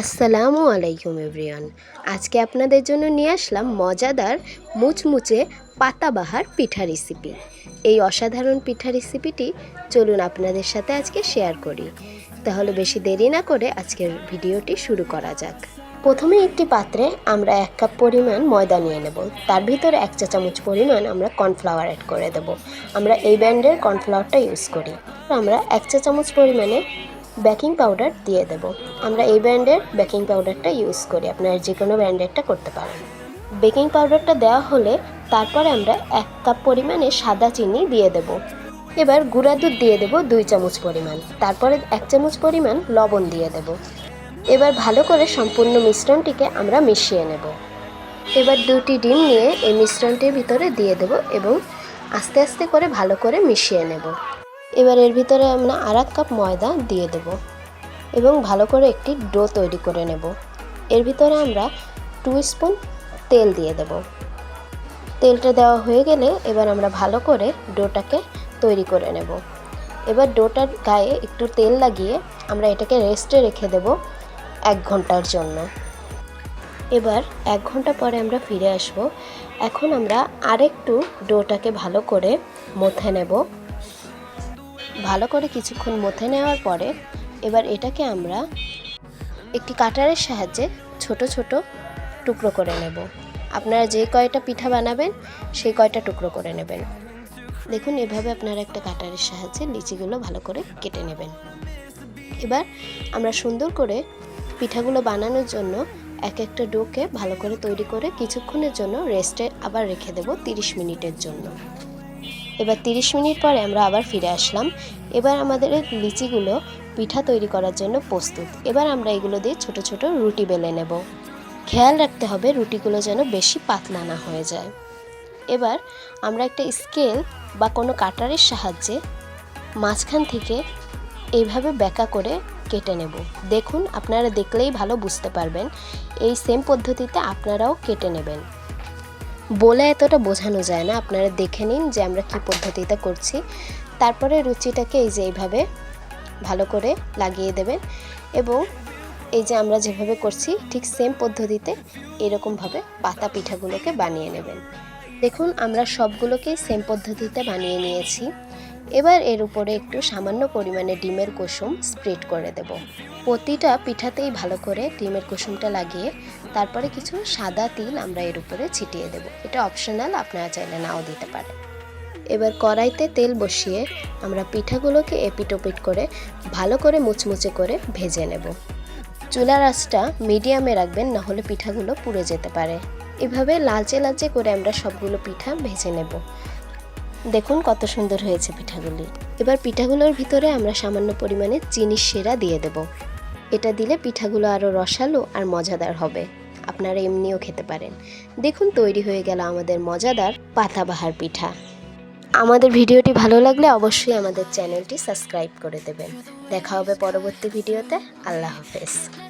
আসসালামু আলাইকুম এভরিওয়ান। আজকে আপনাদের জন্য নিয়ে আসলাম মজাদার মুচমুচে পাতাবাহার পিঠা রেসিপি এই অসাধারণ পিঠা রেসিপিটি চলুন আপনাদের সাথে আজকে শেয়ার করি। তাহলে বেশি দেরি না করে আজকের ভিডিওটি শুরু করা যাক। প্রথমে একটি পাত্রে আমরা এক কাপ পরিমাণ ময়দা নিয়ে নেব। তার ভিতরে এক চা চামচ পরিমাণ আমরা কর্নফ্লাওয়ার অ্যাড করে দেব। আমরা এই ব্র্যান্ডের কর্নফ্লাওয়ারটা ইউজ করি। আমরা এক চা চামচ পরিমাণে বেকিং পাউডার দিয়ে দেব। আমরা এই ব্র্যান্ডের বেকিং পাউডারটা ইউজ করি, আপনারা যে কোনো ব্র্যান্ডেরটা করতে পারেন। বেকিং পাউডারটা দেওয়া হলে তারপরে আমরা এক কাপ পরিমাণে সাদা চিনি দিয়ে দেব। এবার গুঁড়া দুধ দিয়ে দেব দুই চামচ পরিমাণ। তারপরে এক চামচ পরিমাণ লবণ দিয়ে দেব। এবার ভালো করে সম্পূর্ণ মিশ্রণটিকে আমরা মিশিয়ে নেব। এবার দুটি ডিম নিয়ে এই মিশ্রণটির ভিতরে দিয়ে দেব এবং আস্তে আস্তে করে ভালো করে মিশিয়ে নেব। এবার এর ভিতরে আমরা আর এক কাপ ময়দা দিয়ে দেব এবং ভালো করে একটি ডো তৈরি করে নেব। এর ভিতরে আমরা টু স্পুন তেল দিয়ে দেব। তেলটা দেওয়া হয়ে গেলে এবার আমরা ভালো করে ডোটাকে তৈরি করে নেব। এবার ডোটার গায়ে একটু তেল লাগিয়ে আমরা এটাকে রেস্টে রেখে দেব এক ঘণ্টার জন্য। এবার এক ঘণ্টা পরে আমরা ফিরে আসব। এখন আমরা আরেকটু ডোটাকে ভালো করে মথে নেব। ভালো করে কিছুক্ষণ মথে নেওয়ার পরে এবার এটাকে আমরা একটি কাটারের সাহায্যে ছোট ছোট টুকরো করে নেব। আপনারা যে কয়টা পিঠা বানাবেন, সেই কয়টা টুকরো করে নেবেন। দেখুন, এভাবে আপনারা একটা কাটারের সাহায্যে লিচিগুলো ভালো করে কেটে নেবেন। এবার আমরা সুন্দর করে পিঠাগুলো বানানোর জন্য এক একটা ডোকে ভালো করে তৈরি করে কিছুক্ষণের জন্য রেস্টে আবার রেখে দেব তিরিশ মিনিটের জন্য। এবার তিরিশ মিনিট পরে আমরা আবার ফিরে আসলাম। এবার আমাদের লিচিগুলো পিঠা তৈরি করার জন্য প্রস্তুত। এবার আমরা এগুলো দিয়ে ছোট ছোট রুটি বেলে নেব। খেয়াল রাখতে হবে রুটিগুলো যেন বেশি পাতলা না হয়ে যায়। এবার আমরা একটা স্কেল বা কোনো কাটারের সাহায্যে মাঝখান থেকে এইভাবে ব্যাকা করে কেটে নেব। দেখুন, আপনারা দেখলেই ভালো বুঝতে পারবেন। এই সেম পদ্ধতিতে আপনারাও কেটে নেবেন। বলে এতটা বোঝানো যায় না। আপনারা দেখে নিন যে আমরা কি পদ্ধতিতে করছি। তারপরে রুচিটাকে এই যে এইভাবে ভালো করে লাগিয়ে দেবেন এবং এই যে আমরা যেভাবে করছি, ঠিক সেম পদ্ধতিতে এরকমভাবে পাতা পিঠাগুলোকে বানিয়ে নেবেন। দেখুন, আমরা সবগুলোকেই সেম পদ্ধতিতে বানিয়ে নিয়েছি। এবার এর উপরে একটু সামান্য পরিমাণে ডিমের কুসুম স্প্রেড করে দেব। প্রতিটা পিঠাতেই ভালো করে ডিমের কুসুমটা লাগিয়ে তারপরে কিছু সাদা তিল আমরা এর উপরে ছিটিয়ে দেব। এটা অপশনাল আপনারা চাইলে নাও দিতে পারেন। এবার কড়াইতে তেল বসিয়ে আমরা পিঠাগুলোকে এপিটোপিট করে ভালো করে মুচমুচে করে ভেজে নেব। চুলার আঁচটা মিডিয়ামে রাখবেন, নাহলে পিঠাগুলো পুড়ে যেতে পারে। এভাবে লালচে লালচে করে আমরা সবগুলো পিঠা ভেজে নেব। দেখুন কত সুন্দর হয়েছে পিঠাগুলি। এবার পিঠাগুলোর ভিতরে আমরা সামান্য পরিমাণে চিনির সেরা দিয়ে দেব। এটা দিলে পিঠাগুলো আরও রসালো আর মজাদার হবে। আপনারা এমনিও খেতে পারেন। দেখুন তৈরি হয়ে গেল আমাদের মজাদার পাতাবাহার পিঠা। আমাদের ভিডিওটি ভালো লাগলে অবশ্যই আমাদের চ্যানেলটি সাবস্ক্রাইব করে দেবেন। দেখা হবে পরবর্তী ভিডিওতে। আল্লাহ হাফেজ।